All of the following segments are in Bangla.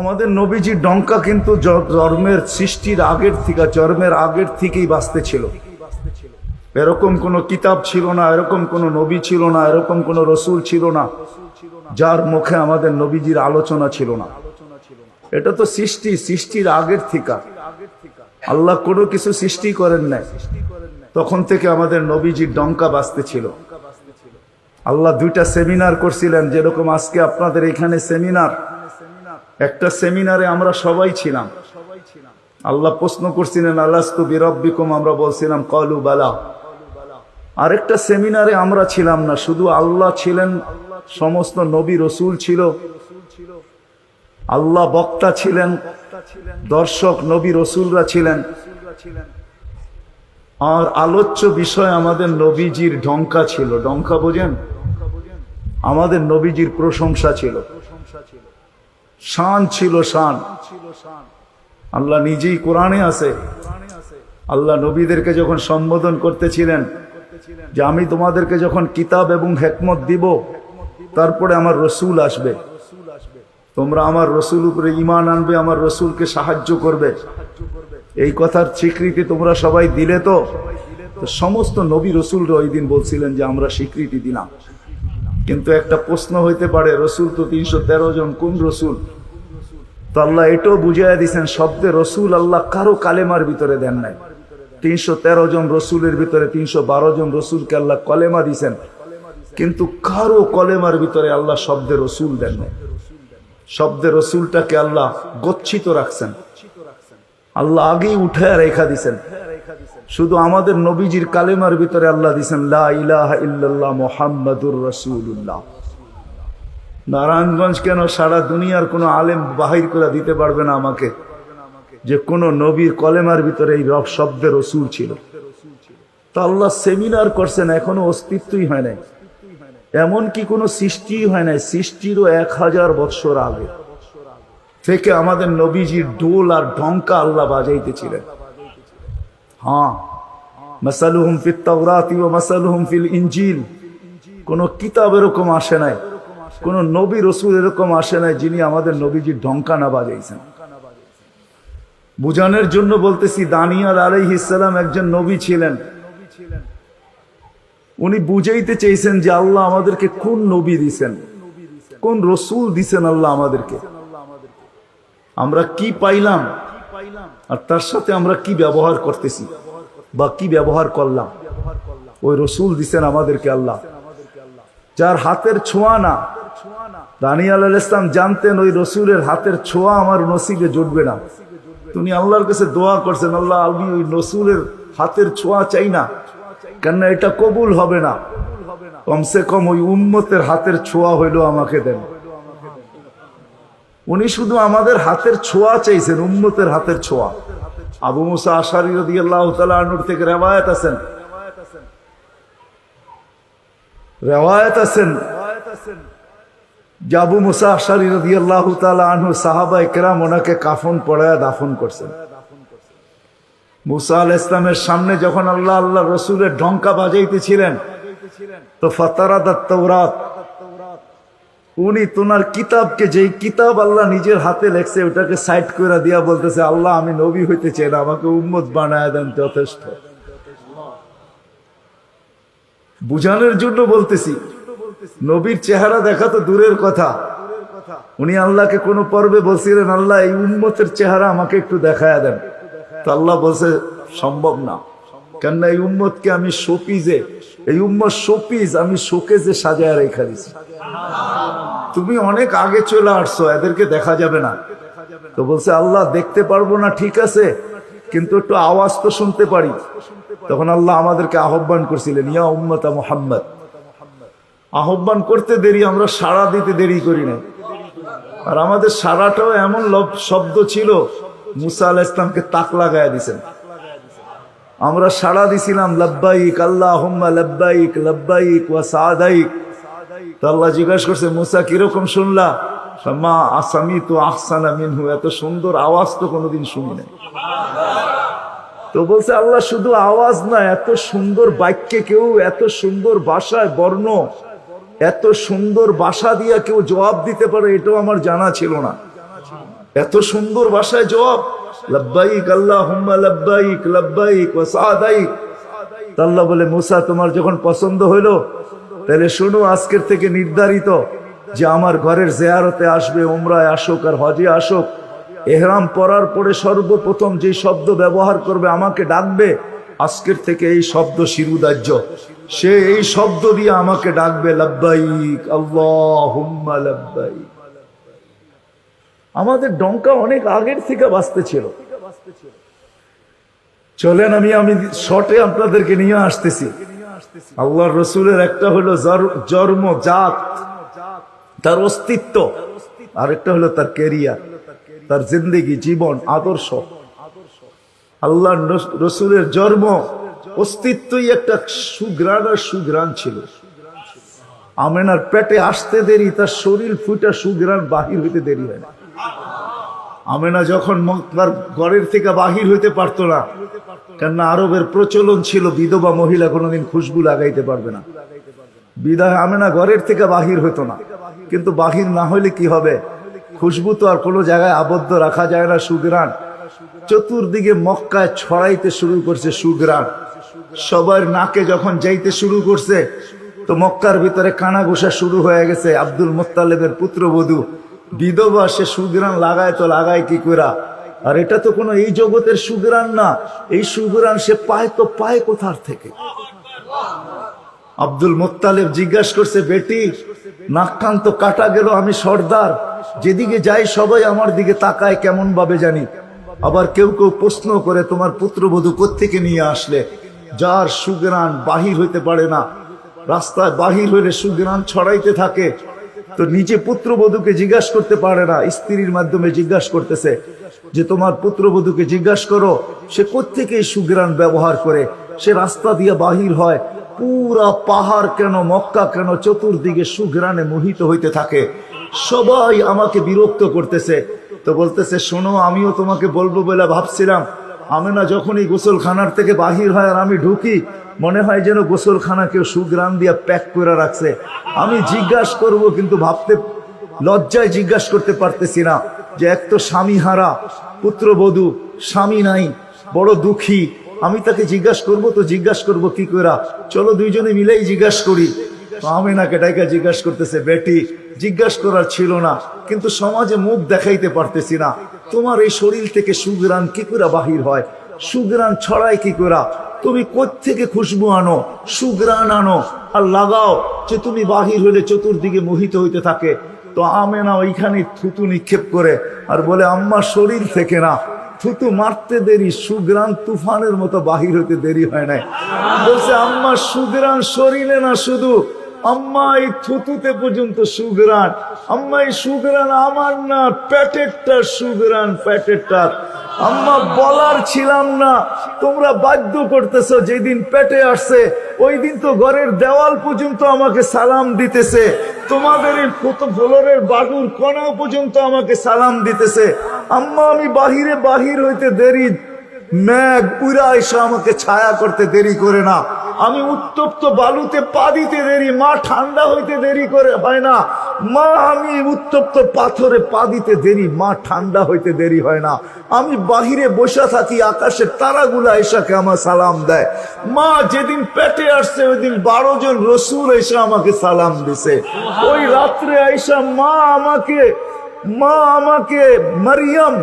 আমাদের নবীজির ডঙ্কা কিন্তু জন্মের সৃষ্টির আগের থেকে, জন্মের আগের থেকেই বাঁচতে ছিল। এরকম কোনো কিতাব ছিল না, এরকম কোনো নবী ছিল না, এরকম কোনো রসুল ছিল না, যার মুখে আমাদের নবীজির আলোচনা ছিল না। এটা তো সৃষ্টি, সৃষ্টির আগের থেকে। আল্লাহ কোনো কিছু সৃষ্টি করেন নাই। তখন থেকে আমাদের নবীজির ডঙ্কা বাঁচতে ছিল। আল্লাহ দুইটা সেমিনার করছিলেন, যেরকম আজকে আপনাদের এখানে সেমিনার। একটা সেমিনারে আমরা সবাই ছিলাম। আল্লাহ প্রশ্ন করছিলেন আল্লাস্তু বিরব্বিকুম? আমরা বলছিলাম, কলু বালা। আরেকটা সেমিনারে আমরা ছিলাম না, শুধু আল্লাহ ছিলেন, সমস্ত নবী রসুল ছিল। আল্লাহ বক্তা ছিলেন, দর্শক, নবী রসুলরা ছিলেন। আর আলোচ্য বিষয় আমাদের নবীজির ডঙ্কা ছিল। ডঙ্কা বোঝেন? আমাদের নবীজির প্রশংসা ছিল। শান ছিল শান। আল্লাহ নিজেই কোরআনে আছে। আল্লাহ নবীদেরকে যখন সম্বোধন করতেছিলেন যে আমি তোমাদেরকে যখন কিতাব এবং হেকমত দিব, তারপরে আমার রসুল আসবে। তোমরা আমার রসুল উপরে ইমান আনবে, আমার রসুলকে সাহায্য করবে। এই কথার স্বীকৃতি তোমরা সবাই দিলে তো সমস্ত নবী রসুলরা ওই দিন বলছিলেন যে আমরা স্বীকৃতি দিলাম। কিন্তু একটা প্রশ্ন হইতে পারে, রসুল তো তিনশো তেরো জন, কোন রসুল? তো আল্লাহ এটাও বুঝাইয়া দিছেন, শব্দে রসুল আল্লাহ কারও কালেমার ভিতরে দেন নাই। তিনশো তেরো জন রসুলের ভিতরে তিনশো বারো জন রসুলকে আল্লাহ কলেমা দিছেন। কিন্তু কারও কলেমার ভিতরে আল্লাহ শব্দে রসুল দেন নাই। শব্দে রসুলটাকে আল্লাহ গচ্ছিত রাখছেন। আল্লাহ আগেই উঠে রেখা দিছেন। শুধু আমাদের নবীজির কালেমার ভিতরে আল্লাহ দিছেন, লা ইলাহা ইল্লাল্লাহ মোহাম্মদুর রসুল্লাহ নারায়ণগঞ্জ কেন সারা দুনিয়ার কোনো আলেম বাহির করে দিতে পারবে না আমাকে? যে কোন নবীর কলেমার ভিতরে এই রব শব্দের রসুল ছিল। তা আল্লাহ সেমিনার করছেন, এখনও অস্তিত্বই হয় নাই। এমন কি কোনো সৃষ্টি হয় নাই, সৃষ্টিরও এক হাজার বৎসর আগে। থেকে আমাদের নবীজির ডোল আর ঢঙ্কা আল্লাহ বাজাইতেছিলেন। হ্যাঁ মাসালুহুম ফিত তাওরাতি ও মাসালুহুম ফিল ইনজিল। কোন কিতাব এরকম আসে নাই। কোন নবী রসুল এরকম আসে নাই যিনি আমাদের নবীজির ঢঙ্কা না বাজাইছেন। বুঝানোর জন্য বলতেছি, দানিয়াল আলাইহিসালাম একজন নবী ছিলেন। উনি বুঝাইতে চেয়েছেন যে আল্লাহ আমাদেরকে কোন নবী দিছেন? কোন রসুল দিছেন আল্লাহ আমাদেরকে? আমরা কি পাইলাম? আর তার সাথে আমরা কি ব্যবহার করতেছি? বা কি ব্যবহার করলাম? ওই রসুল দিছেন আমাদেরকে আল্লাহ। যার হাতের ছোঁয়া না দানিয়াল আল ইসলাম জানতেন ওই রসুলের হাতের ছোঁয়া আমার নসিবে জুটবে না। তুমি আল্লাহর কাছে দোয়া করছেন, আল্লাহ, আমি ওই রসুলের হাতের ছোঁয়া চাই না। কেননা এটা কবুল হবে না। কমসে কম ওই উম্মতের হাতের ছোঁয়া হইল আমাকে দেন। উনি শুধু আমাদের হাতের ছোঁয়া চাইছেন, উম্মতের হাতের ছোঁয়া। আবু মুসা আশারি রদি আল্লাহ তালুর থেকে রেওয়ায়ত আছেন। রেওয়ায়ত আছেন। আবু মুসা আশারি রদি আল্লাহ আনহু সাহাবা একরাম ওনাকে কাফন পড়ায় দাফন করছেন। মুসা আল ইসলামের সামনে যখন আল্লাহ আল্লাহ রসুলের ঢঙ্কা বাজাইতেছিলেন, তো ফতারাত তৌরাত উনি তোনার কিতাবকে যেই কিতাব আল্লাহ নিজের হাতে লেখছে, ওটাকে সাইড করে দিয়া বলতেছে, আল্লাহ, আমি নবী হইতে চাই না, আমাকে উম্মত বানায় দেন, যথেষ্ট। বুঝানোর জন্য বলতেছি নবীর চেহারা দেখা তো দূরের কথা। উনি আল্লাহকে কোনো পর্বে বলছিলেন, আল্লাহ, এই উম্মতের চেহারা আমাকে একটু দেখায় দেন। তো আল্লাহ বলছে, সম্ভব না। কেননা এই উম্মতকে আমি শোপিজে, এই উম্মত শোপিজ আমি শোকেজে সাজায় রেখা দিছি। তুমি অনেক আগে চলে আসছো, এদেরকে দেখা যাবে না। তো বলছে, আল্লাহ, দেখতে পারব না, ঠিক আছে, কিন্তু একটু আওয়াজ তো শুনতে পারি। তখন আল্লাহ আমাদেরকে আহ্বান করছিলেন, ইয়া উম্মতা মোহাম্মদ। আহ্বান করতে দেরি, আমরা সাড়া দিতে দেরি করি না আর আমাদের সারাটাও এমন শব্দ ছিল, মুসা আল ইসলামকে তাক লাগায় দিছেন। আমরা সাড়া দিছিলাম, লব্বাইক আল্লাহ হুম্মা লব্বাইক লব্বাইক ওয়া সাদাইক। আল্লাহ জিজ্ঞাসা করছে, মুসা, কীরকম শুনলা? মা আসামি তো আহসানা মিনহু। এত সুন্দর আওয়াজ তো কোনোদিন শুনি নাই। তো বলছে, আল্লাহ শুধু আওয়াজ না, এত সুন্দর বাক্যে কেউ, এত সুন্দর ভাষায় বর্ণ এত সুন্দর বাসা দিয়া কেউ জবাব দিতে পারে, এটাও আমার জানা ছিল না। এত সুন্দর বাসায় জবাব, লব্বাইক আল্লাহ হুম্মা লব্বাইক লব্বাইক ও সাদাইক। আল্লাহ বলে, মুসা, তোমার যখন পছন্দ হইল, তাহলে শোনো, আজকের থেকে নির্ধারিত যে আমার ঘরের জেয়ারতে আসবে ওমরায় আসুক আর হজে আসুক। এহরাম পরার পরে সর্বপ্রথম যে শব্দ ব্যবহার করবে, আমাকে ডাকবে, আজকের থেকে এই শব্দ শিরুদার্য সে এই শব্দ দিয়ে আমাকে ডাকবে, লব্বাইক আল্লাহ আমাদের ডঙ্কা অনেক আগের থেকে বাঁচতে ছিল। চলেন আমি আমি শর্টে আপনাদেরকে নিয়ে আসতেছি। আল্লাহর রসুলের একটা হলো জন্ম, জাত, তার অস্তিত্ব, আরেকটা হলো তার কেরিয়ার তার জিন্দগি, জীবন, আদর্শ। আল্লাহ রসুলের জন্ম অস্তিত্বই একটা সুগ্রাণ আর সুগ্রাণ ছিল। আমেনার পেটে আসতে দেরি, তার শরীর ফুটা সুগ্রাণ বাহির হইতে দেরি হয় না। আমেনা যখন মক্কার ঘরের থেকে বাহির হইতে পারতো না, কেননা আরবের প্রচলন ছিল, বিধবা মহিলা কোনোদিন খুশবু লাগাইতে পারবে না। বিদায় আমেনা ঘরের থেকে বাহির হইতো না। কিন্তু বাহির না হইলে কি হবে? খুশবু তো আর কোনো জায়গায় আবদ্ধ রাখা যায় না সুগ্রাণ চতুর্দিকে মক্কায় ছড়াইতে শুরু করছে সুগ্রাণ সবার নাকে যখন যাইতে শুরু করছে, তো মক্কার ভিতরে কানা ঘোষা শুরু হয়ে গেছে। আব্দুল মোত্তালেবের পুত্রবধূ, বিধবা, সে সুগ্রাণ লাগায় তো লাগায় কি করা আর এটা তো কোনো এই জগতের সুগ্রাণ না। এই সুগ্রাণ সে পায় তো পায় কোথার থেকে? আব্দুল মোত্তালেব জিজ্ঞাসা করছে, বেটি, নাক কান তো কাটা গেল, আমি সর্দার। যেদিকে যাই সবাই আমার দিকে তাকায় কেমন ভাবে জানি। আবার কেউ কেউ প্রশ্ন করে, তোমার পুত্রবধূ কোত্থেকে নিয়ে আসলে? যার সুগ্রাণ বাহির হইতে পারে না, রাস্তায় বাহির হইলে সুগ্রাণ ছড়াইতে থাকে। তো নিজে পুত্রবধূকে জিজ্ঞাসা করতে পারে না, স্ত্রীর মাধ্যমে জিজ্ঞাসা করতেছে যে, তোমার পুত্রবধূকে জিজ্ঞাসা করো, সে কোত্থেকে এই সুগ্রাণ ব্যবহার করে? সে রাস্তা দিয়ে বাহির হয়, পুরা পাহাড় কেন, মক্কা কেন, চতুর্দিকে সুগ্রাণে মোহিত হইতে থাকে। সবাই আমাকে বিরক্ত করতেছে। তো বলতেছে, শোনো, আমিও তোমাকে বলব বলে ভাবছিলাম। আমি না যখনই গোসলখানার থেকে বাহির হয় আর আমি ঢুকি, মনে হয় যেন গোসলখানা কেউ সুগ্রাম দিয়া প্যাক করে রাখছে। আমি জিজ্ঞাসা করব, কিন্তু ভাবতে, লজ্জায় জিজ্ঞাসা করতে পারতেছি না যে এক তো স্বামী হারা, পুত্রবধূ, স্বামী নাই, বড় দুঃখী। আমি তাকে জিজ্ঞাসা করব, তো জিজ্ঞাসা করব কি করা চলো দুইজনে মিলেই জিজ্ঞাসা করি। তো আমি নাকে ডাইকা জিজ্ঞাসা করতেছে, বেটি, জিজ্ঞাসা করার ছিল না, কিন্তু সমাজে মুখ দেখাইতে পারতেছি না। তোমার এই শরীর থেকে সুগ্রাণ কি করে বাহির হয়? সুগ্রাণ ছড়ায় কি করা? তুমি থেকে খুশবু আনো? সুগ্রাণ আনো আর লাগাও যে তুমি বাহির হলে চতুর্দিকে মোহিত হইতে থাকে। তো আমেনা ওইখানে থুতু নিক্ষেপ করে আর বলে, আম্মা, শরীর থেকে না। থুতু মারতে দেরি সুগ্রাণ তুফানের মতো বাহির হইতে দেরি হয় নাই। বলছে, আম্মা সুগ্রাণ শরীরে না শুধু আম্মা এই থুতুতে পর্যন্ত সুগ্রাণ আম্মা এই আমার না, প্যাটেরটা সুগ্রাণ প্যাটেরটা। আম্মা বলার ছিলাম না, তোমরা বাধ্য করতেছো যেদিন পেটে আসছে, ওই দিন তো ঘরের দেওয়াল পর্যন্ত আমাকে সালাম দিতেছে। তোমাদের এই ফ্লোরের বাগুর কণা পর্যন্ত আমাকে সালাম দিতেছে। আম্মা, আমি বাহিরে বাহির হইতে দেরি ম্যাগ উড়া এসে আমাকে ছায়া করতে দেরি করে না। আমি উত্তপ্ত বালুতে পা দিতে দেরি, মা ঠান্ডা হইতে দেরি করে, হয় না। মা, আমি উত্তপ্ত পাথরে পা দিতে দেরি, মা ঠান্ডা হইতে দেরি হয় না। আমি বাহিরে বসে থাকি, আকাশের তারাগুলা এসাকে আমার সালাম দেয়। মা, যেদিন পেটে আসছে ওই দিন বারো জন রসুল এসে আমাকে সালাম দিছে। ওই রাত্রে আইসা মা আমাকে মা আমাকে, মারিয়াম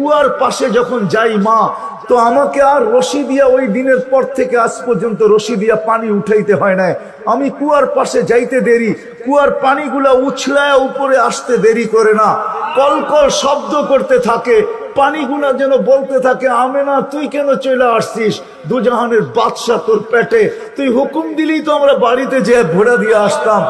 কুয়ার পাশে যখন যাই মা, তো আমাকে আর রশি দিয়া ওই দিনের পর থেকে আজ পর্যন্ত রশি দিয়া পানি উঠাইতে হয় না আমি কুয়ার পাশে যাইতে দেরি, কুয়ার পানিগুলা উছলায় উপরে আসতে দেরি করে না। কলকল শব্দ করতে থাকে, পানিগুলা যেন বলতে থাকে আমে না তুই কেন চলে আসছিস? দুজাহানের বাদশাহ তোর পেটে। তুই হুকুম দিলেই তো আমরা বাড়িতে যে ভোড়া দিয়ে আসতাম।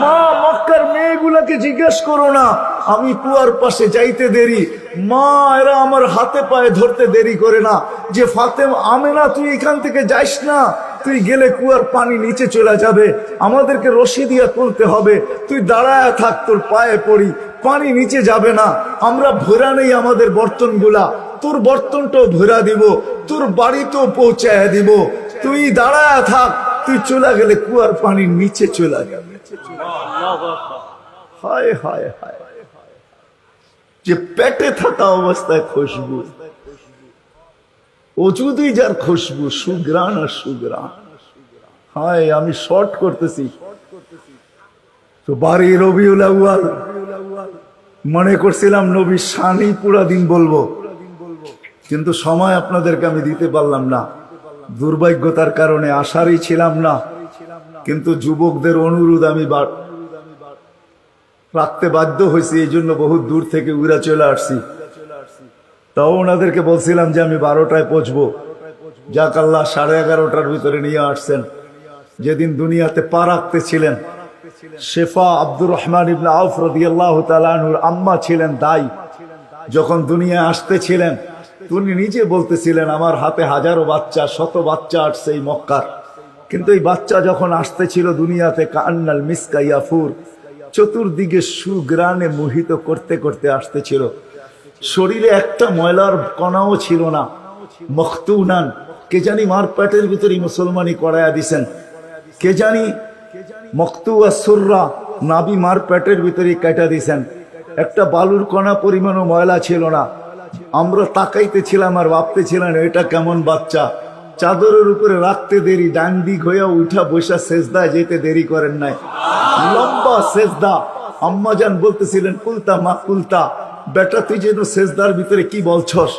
মা, মক্কার মেয়েগুলাকে জিজ্ঞেস করো না। আমি কুয়ার পাশে যাইতে দেরি। মা, এরা আমার হাতে পায়ে ধরতে দেরি করে না। যে ফাতেম আমে না তুই এখান থেকে যাইস না। তুই গেলে কুয়ার পানি নিচে চলে যাবে। আমাদেরকে রশি দিয়া তুলতে হবে। তুই দাঁড়ায় থাক, তোর পায়ে পড়ি। পানি নিচে যাবে না। আমরা ভরা নেই আমাদের বর্তনগুলা। তোর বর্তনটাও ভরা দিব। তোর বাড়িতেও পৌঁছায় দিব। তুই দাঁড়ায় থাক। তুই চলে গেলে কুয়ার পানি নিচে চলে যাবে। হায় হায় হায়। যে পেটে থাকা অবস্থায় খুশবু। অজুদি যার খুশবু, সুগ্রাণ আর সুগ্রাণ। হায়, আমি শর্ট করতেছি। তো বাড়ি রবিউল আউয়াল। মনে করছিলাম নবী সানি পুরা দিন বলব। কিন্তু সময় আপনাদেরকে আমি দিতে পারলাম না। দুর্ভাগ্যতার কারণে আশারই ছিলাম না। কিন্তু যুবকদের অনুরোধ আমি রাখতে বাধ্য হয়েছি, এই জন্য বহু দূর থেকে উড়া চলে আসছি। তাও ওনাদেরকে বলছিলাম যে আমি বারোটায় পৌঁছবো। যাক আল্লাহ, সাড়ে এগারোটার ভিতরে নিয়ে আসছেন। যেদিন দুনিয়াতে পা রাখতে ছিলেন, শেফা আব্দুর রহমান ইবনা আউফ রদিয়াল্লাহ তালানুর আম্মা ছিলেন দায়ী যখন দুনিয়ায় আসতেছিলেন তিনি নিজে বলতেছিলেন, আমার হাতে হাজারো বাচ্চা, শত বাচ্চা আসছে এই মক্কার। কিন্তু এই বাচ্চা যখন আসতেছিল দুনিয়াতে কান্নাল মিসকা ইয়াফুর চতুর্দিকে সুগ্রানে মোহিত করতে করতে আসতেছিল। শরীরে একটা ময়লার কণাও ছিল না। মখতুনান, কে জানি মার পেটের ভিতরে মুসলমানি করাইয়া দিছেন। কে জানি মক্তু সুররা নাবি মার পেটের ভিতরে কেটে দিছেন। একটা বালুর কণা পরিমাণও ময়লা ছিল না। আমরা তাকাইতেছিলাম আর ভাবতেছিলাম, এটা কেমন বাচ্চা? চাদরের উপরে রাখতে দেরি, ডান দিক হইয়া উঠা বৈশা সেজদায় যেতে দেরি করেন নাই। লম্বা সেজদা। আম্মাজান বলতেছিলেন কুলতা মা কুলতা বেটা, তুই যেন সেজদার ভিতরে কি বলছস?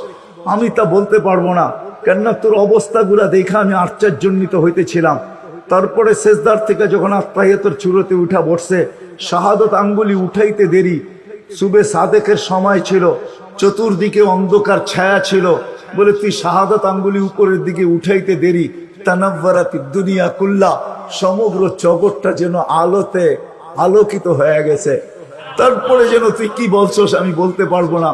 আমি তা বলতে পারব না। কেননা তোর অবস্থাগুলা দেখে আমি আশ্চর্যজনিত হইতেছিলাম। তারপরে সেজদার থেকে যখন আত্মাহিয়তর চুরোতে উঠা বসছে, শাহাদত আঙ্গুলি উঠাইতে দেরি। সুবে সাদেকের সময় ছিল। চতুর্দিকে অন্ধকার ছায়া ছিল বলে তুই শাহাদত আঙ্গুলি উপরের দিকে উঠাইতে দেরি। তানাব্বারাতি দুনিয়া কুল্লা। সমগ্র জগৎটা যেন আলোতে আলোকিত হয়ে গেছে। তারপরে যেন তুই কি বলছস আমি বলতে পারব না।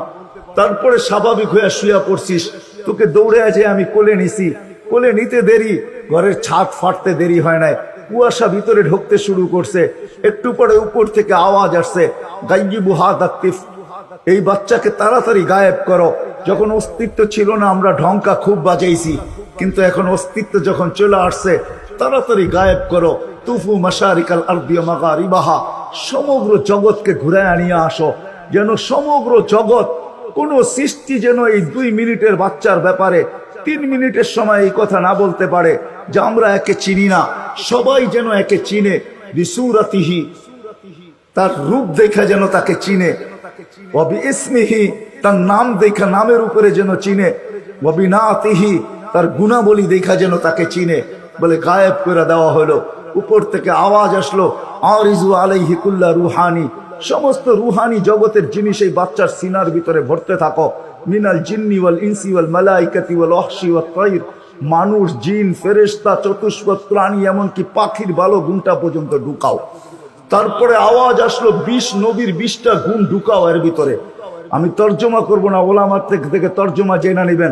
তারপরে স্বাভাবিক হয়ে শুয়া পড়ছিস। তোকে দৌড়ে আছে আমি কোলে নিছি। কোলে নিতে দেরি, ঘরের ছাদ ফাটতে দেরি হয় নাই। কুয়াশা ভিতরে ঢুকতে শুরু করছে। একটু পরে উপর থেকে আওয়াজ আসছে। গাইবু হাত আক্তিফ এই বাচ্চাকে তাড়াতাড়ি গায়েব করো। যখন অস্তিত্ব ছিল না, আমরা ঢঙ্কা খুব বাজাইছি। কিন্তু এখন অস্তিত্ব যখন চলে আসছে, তাড়াতাড়ি গায়েব করো। তুফু মাসারিকাল আরদিয়া মাগারিবাহা, সমগ্র জগৎকে ঘুরে আনিয়ে আসো। যেন সমগ্র জগৎ, কোন সৃষ্টি যেন এই দুই মিনিটের বাচ্চার ব্যাপারে, তিন মিনিটের সময় এই কথা না বলতে পারে, যে আমরা একে চিনি না। সবাই যেন একে চিনে, বিসুরাতিহি, তার রূপ দেখা যেন তাকে চিনে। ইসমিহি, তার নাম দেখা, নামের উপরে যেন চিনে। অবি নাতিহি, তার গুণাবলী দেখা যেন তাকে চিনে। বলে গায়েব করে দেওয়া হলো। উপর থেকে আওয়াজ আসলো, আরিজু আলাইহি কুল্লা রুহানি। সমস্ত রুহানি জগতের জিনিস এই বাচ্চার সিনার ভিতরে ভরতে থাকো। মিনাল জিন্নি ওয়াল ইনসি ওয়াল মালাইকাতি ওয়াল ওয়াল তৈর মানুষ, জিন, ফেরেশতা, চতুষ্পদ, প্রাণী, এমনকি পাখির ভালো গুণটা পর্যন্ত ঢুকাও। তারপরে আওয়াজ আসলো, বিশ নবীর বিশটা গুণ ঢুকাও এর ভিতরে। আমি তর্জমা করব না, ওলামার থেকে তর্জমা জেনে নেবেন।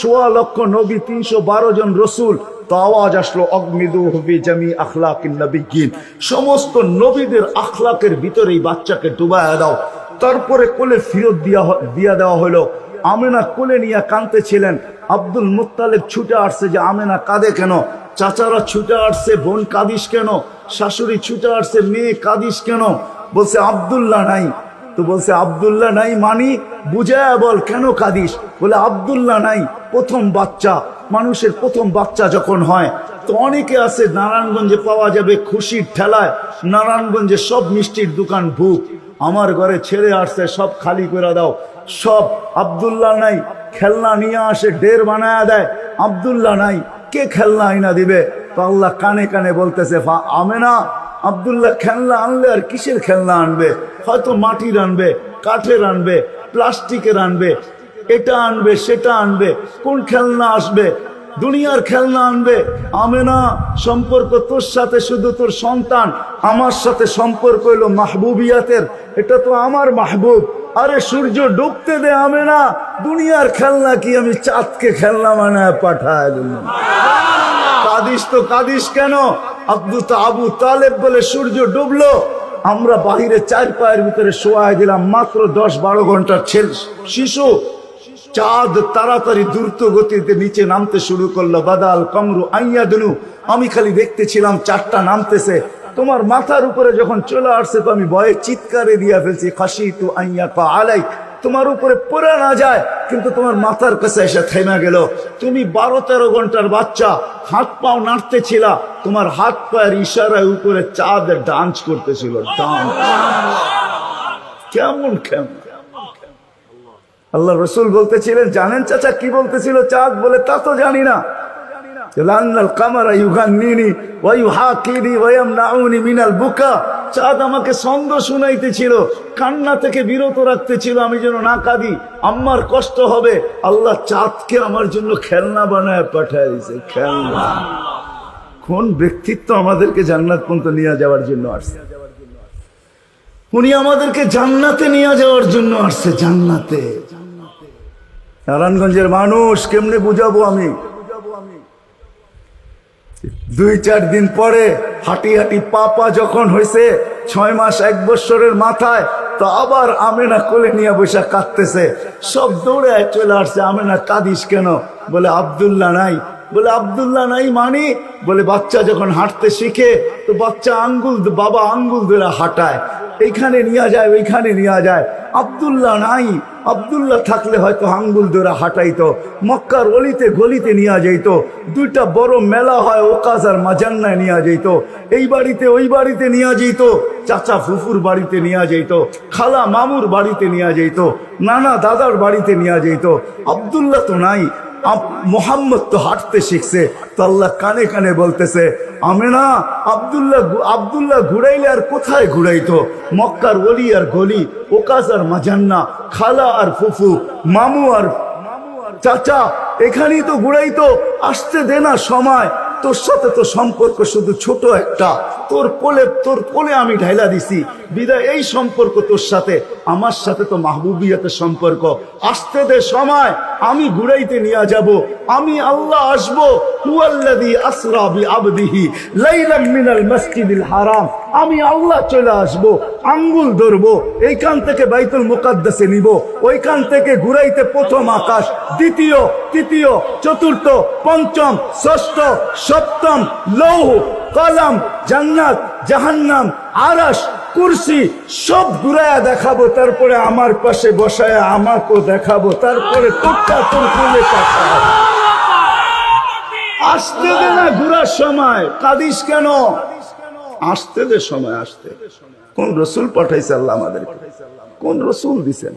সোয়া লক্ষ নবী, তিনশো বারো জন রসুল। তো আওয়াজ আসলো অগ্নিদু হবি জামি আখলাকিন নবীগিন সমস্ত নবীদের আখলাকের ভিতরে এই বাচ্চাকে ডুবায়া দাও। তারপরে কোলে ফিরত দিয়া দিয়া দেওয়া হলো। আমেনা কোলে নিয়ে কানতে ছিলেন আব্দুল মুত্তালেব ছুটে আসছে যে, আমেনা, কাঁদে কেন? চাচারা ছুটে আসছে, বোন, কাঁদিস কেন? শাশুড়ি ছুটে আসছে, মেয়ে, কাঁদিস কেন? বলছে, আব্দুল্লাহ নাই। তো বলছে, আবদুল্লাহ নাই মানি, বুঝায় বল, কেন কাঁদিস? বলে, আব্দুল্লাহ নাই, প্রথম বাচ্চা, মানুষের প্রথম বাচ্চা যখন হয়, তো অনেকে আছে নারায়ণগঞ্জে পাওয়া যাবে খুশির ঠেলায়, নারায়ণগঞ্জে সব মিষ্টির দোকান ভুক, আমার ঘরে ছেড়ে আসছে, সব খালি করে দাও, সব আব্দুল্লাহ নাই, খেলনা নিয়ে আসে ডের বানায় দেয়, আব্দুল্লাহ নাই, কে খেলনা আইনা দিবে? তো আল্লাহ কানে কানে বলতেছে, "ফা- আমেনা আবদুল্লাহ খেলনা আনলে আর কিসের খেলনা আনবে? হয়তো মাটির আনবে কাঠের আনবে প্লাস্টিকের আনবে এটা আনবে সেটা আনবে কোন খেলনা আসবে? দুনিয়ার খেলনা আনবে। আমেনা সম্পর্ক তোর সাথে শুধু তোর সন্তান আমার সাথে সম্পর্ক হইল মাহবুবিয়াতের। এটা তো আমার মাহবুব। আরে সূর্য ডুবতে দে আমেনা দুনিয়ার খেলনা কি আমি চাঁদকে খেলনা মানে পাঠায় কাদিস তো কাদিস কেন? আব্দুল আবু তালেব বলে সূর্য ডুবলো। আমরা বাহিরে চার পায়ের ভিতরে শোয়াই দিলাম মাত্র দশ বারো ঘণ্টার ছেলে শিশু। চাঁদ তাড়াতাড়ি দ্রুত গতিতে নিচে নামতে শুরু করল। বাদাল, কমরু, আইয়া, দিনু। আমি খালি দেখতেছিলাম চারটা নামতেছে। তোমার মাথার উপরে যখন চলে আসছে তো আমি ভয়ে চিৎকারে দিয়া ফেলছি খাসি তু আইয়া পা আলাই তোমার উপরে পড়ে না যায়, কিন্তু তোমার মাথার কাছে এসে থেমে গেল। তুমি বারো তেরো ঘণ্টার বাচ্চা, হাত পাও নাড়তে নাড়তেছিল, তোমার হাত পায়ের ইশারায় উপরে চাঁদ ডান্স করতেছিল কেমন কেমন। আল্লাহ রসুল বলতেছিলেন, জানেন চাচা কি বলতেছিল? চাঁদ বলে তা তো জানি না। কামারা বুকা চাঁদ আমাকে কান্না থেকে বিরত আমি যেন না কাঁদি। আম্মার কষ্ট হবে, আল্লাহ চাঁদকে আমার জন্য খেলনা বানায় পাঠায় দিয়েছে, খেলনা। কোন ব্যক্তিত্ব আমাদেরকে জান্নাত পর্যন্ত নিয়ে যাওয়ার জন্য আসছে? উনি আমাদেরকে জান্নাতে নিয়ে যাওয়ার জন্য আসছে, জান্নাতে। নারায়ণগঞ্জের মানুষ, কেমনে বুঝাবো আমি? দুই চার দিন পরে হাঁটি হাঁটি পাপা যখন হয়েছে ছয় মাস এক বছরের মাথায়, তো আবার আমেনা কোলে নিয়ে বৈশাখ কাঁদতেছে। সব দৌড়ে চলে আসছে, আমেনা, কাঁদিস কেন? বলে, আবদুল্লাহ নাই। বলে, আবদুল্লাহ নাই মানি? বলে, বাচ্চা যখন হাঁটতে শিখে, তো বাচ্চা আঙ্গুল, বাবা আঙ্গুল ধরে হাঁটায়। এইখানে নিয়ে যায়, ওইখানে নিয়ে যায়। আবদুল্লাহ নাই। আবদুল্লাহ থাকলে হয়তো আঙ্গুল ধরে হাঁটাইতো। মক্কার অলিতে গলিতে নিয়ে যাইত। দুইটা বড় মেলা হয়, ওকাজ আর মাজান্নায় নিয়ে যাইত। এই বাড়িতে, ওই বাড়িতে নিয়ে যাইত। চাচা ফুফুর বাড়িতে নিয়ে যাইত। খালা মামুর বাড়িতে নিয়ে যাইত। নানা দাদার বাড়িতে নিয়ে যাইত। আবদুল্লাহ তো নাই। মোহাম্মদ তো হাঁটতে শিখছে, তো আল্লাহ কানে কানে বলতেছে আমি না আবদুল্লাহ আবদুল্লাহ ঘুরাইলে আর কোথায় ঘুরাইতো? মক্কার ওলি আর গলি ওকাস আর মাজান্না, খালা আর ফুফু, মামু আর চাচা, এখানেই তো ঘুরাইতো, আসতে দে না সময়, তোর সাথে তো সম্পর্ক শুধু ছোট একটা। তোর কোলে তোর কোলে আমি ঢাইলা দিছি। বিদায়, এই সম্পর্ক তোর সাথে, আমার সাথে তো মাহবুবিয়াতের সম্পর্ক। আসতে দে সময়, আমি ঘুরাইতে নিয়ে যাব, আমি আল্লাহ আসব। হুয়াল্লাযী আসরা বিআবদিহি লাইলাম মিনাল মাসজিদিল হারাম। আমি আল্লাহ চলে আসব, আঙ্গুল ধরবো, এইখান থেকে বাইতুল মুকাদ্দাসে নিব। ওইখান থেকে ঘুরাইতে প্রথম আকাশ, দ্বিতীয়, তৃতীয়, চতুর্থ, পঞ্চম, ষষ্ঠ, সপ্তম, লৌহ কলম, জান্নাত, জাহান্নাম আরাস কুরসি, সব ঘুরায়া দেখাবো, তারপরে আমার পাশে বসায় আমাকেও দেখাবো, তারপরে তোরটা তোর কোলে আসতে দে না ঘুরার সময়, কাদিস কেন? আসতে দে সময়, আসতে। কোন রসুল পাঠাইছে আল্লাহ আমাদের কোন রসুল দিছেন?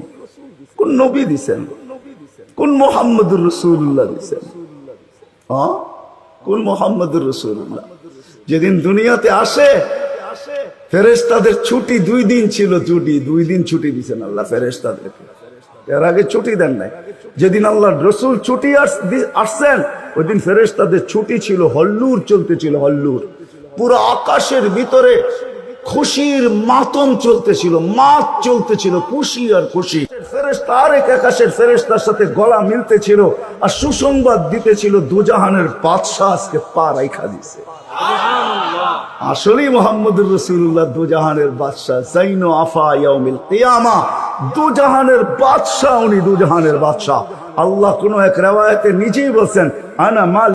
কোন নবী দিছেন? কোন মোহাম্মদুর রসুল্লাহ দিছেন? হ্যাঁ? কোন মোহাম্মদুর রসুল্লাহ যেদিন দুনিয়াতে আসে ফেরেস্তাদের ছুটি দুই দিন ছিল ছুটি দুই দিন ছুটি দিচ্ছেন আল্লাহ ফেরেস্তাদেরকে এর আগে ছুটি দেন নাই। যেদিন আল্লাহ রসুল ছুটি আসছেন ওই দিন ফেরেস্তাদের ছুটি ছিল হল্লুর, চলতে ছিল হল্লুর। পুরো আকাশের ভিতরে খুশির মাতম চলতেছিল মাত চলতেছিল খুশি আর খুশি। ফেরেস্তা আরেক আকাশের ফেরেস্তার সাথে গলা মিলতেছিল আর সুসংবাদ দিতেছিল দুজাহানের বাদশাহ আজকে পা রাইখা দিছে। আসলেই মোহাম্মদুর রসুল্লাহ দুজাহানের বাদশাহ জাইনো আফা ইয়াউমিল কিয়ামা। দুজাহানের বাদশাহ উনি দুজাহানের বাদশাহ। আল্লাহ কোন এক রেওয়ায়তে নিজেই বলছেন আনা মাল